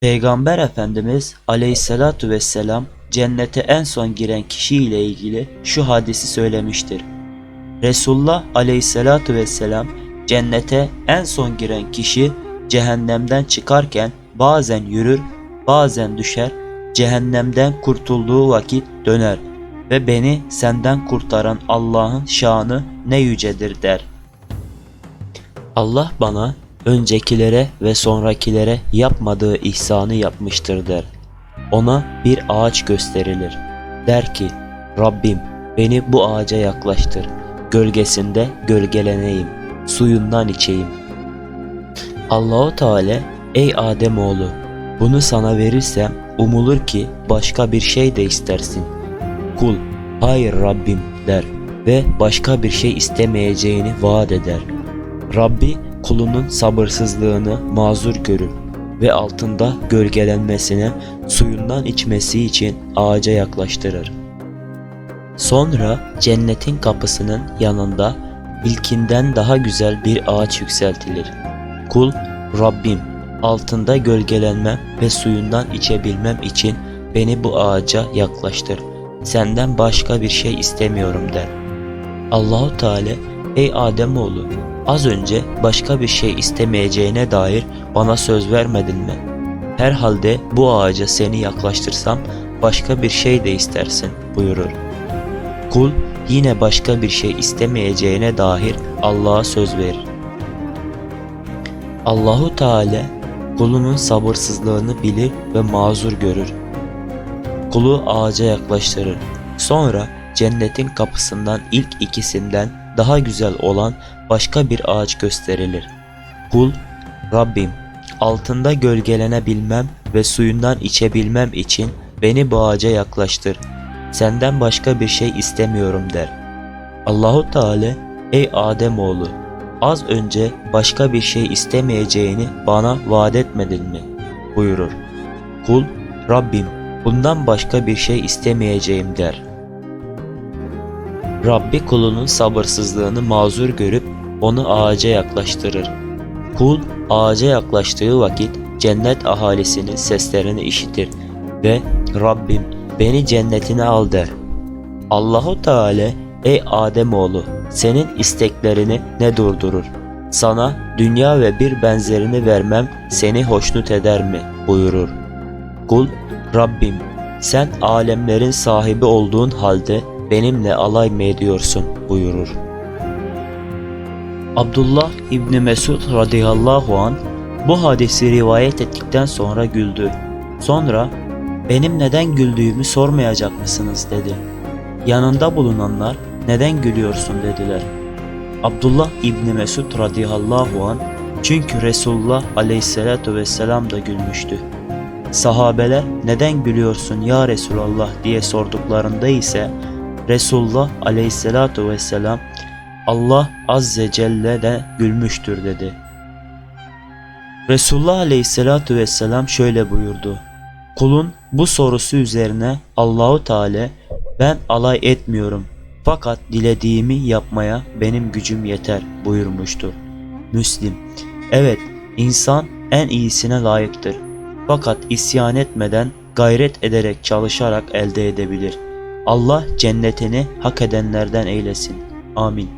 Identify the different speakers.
Speaker 1: Peygamber Efendimiz Aleyhisselatu vesselam cennete en son giren kişi ile ilgili şu hadisi söylemiştir. Resulullah Aleyhisselatu vesselam cennete en son giren kişi cehennemden çıkarken bazen yürür, bazen düşer, cehennemden kurtulduğu vakit döner ve beni senden kurtaran Allah'ın şanı ne yücedir der. Allah bana öncekilere ve sonrakilere yapmadığı ihsanı yapmıştır der. Ona bir ağaç gösterilir. Der ki, Rabbim beni bu ağaca yaklaştır. Gölgesinde gölgeleneyim, suyundan içeyim. Allahu Teala, ey Ademoğlu, bunu sana verirsem umulur ki başka bir şey de istersin. Kul, hayır Rabbim der ve başka bir şey istemeyeceğini vaat eder. Rabbi kulunun sabırsızlığını mazur görür ve altında gölgelenmesine, suyundan içmesi için ağaca yaklaştırır. Sonra cennetin kapısının yanında ilkinden daha güzel bir ağaç yükseltilir. Kul, Rabbim altında gölgelenmem ve suyundan içebilmem için beni bu ağaca yaklaştır. Senden başka bir şey istemiyorum der. Allahu Teala ey Ademoğlu az önce başka bir şey istemeyeceğine dair bana söz vermedin mi? Herhalde bu ağaca seni yaklaştırsam başka bir şey de istersin buyurur. Kul yine başka bir şey istemeyeceğine dair Allah'a söz verir. Allahu Teala kulunun sabırsızlığını bilir ve mazur görür. Kulu ağaca yaklaştırır. Sonra cennetin kapısından ilk ikisinden daha güzel olan başka bir ağaç gösterilir. Kul, Rabbim altında gölgelenebilmem ve suyundan içebilmem için beni bu ağaca yaklaştır. Senden başka bir şey istemiyorum der. Allahu Teala ey Ademoğlu az önce başka bir şey istemeyeceğini bana vaat etmedin mi? buyurur. Kul Rabbim bundan başka bir şey istemeyeceğim der. Rabbi kulunun sabırsızlığını mazur görüp onu ağaca yaklaştırır. Kul ağaca yaklaştığı vakit cennet ahalisinin seslerini işitir ve Rabbim beni cennetine al der. Allahu Teala ey Ademoğlu senin isteklerini ne durdurur? Sana dünya ve bir benzerini vermem seni hoşnut eder mi? buyurur. Kul Rabbim sen alemlerin sahibi olduğun halde benimle alay mı ediyorsun buyurur. Abdullah İbni Mesud radıyallahu an bu hadisi rivayet ettikten sonra güldü. Sonra benim neden güldüğümü sormayacak mısınız dedi. Yanında bulunanlar neden gülüyorsun dediler. Abdullah İbni Mesud radıyallahu an çünkü Resulullah aleyhissalatu vesselam da gülmüştü. Sahabeler neden gülüyorsun ya Resulallah diye sorduklarında ise Resulullah aleyhissalatu vesselam Allah azze celle de gülmüştür dedi. Resulullah aleyhissalatu vesselam şöyle buyurdu. Kulun bu sorusu üzerine Allahu Teala ben alay etmiyorum fakat dilediğimi yapmaya benim gücüm yeter buyurmuştur. Müslim Evet insan en iyisine layıktır. Fakat isyan etmeden gayret ederek çalışarak elde edebilir. Allah cennetini hak edenlerden eylesin. Amin.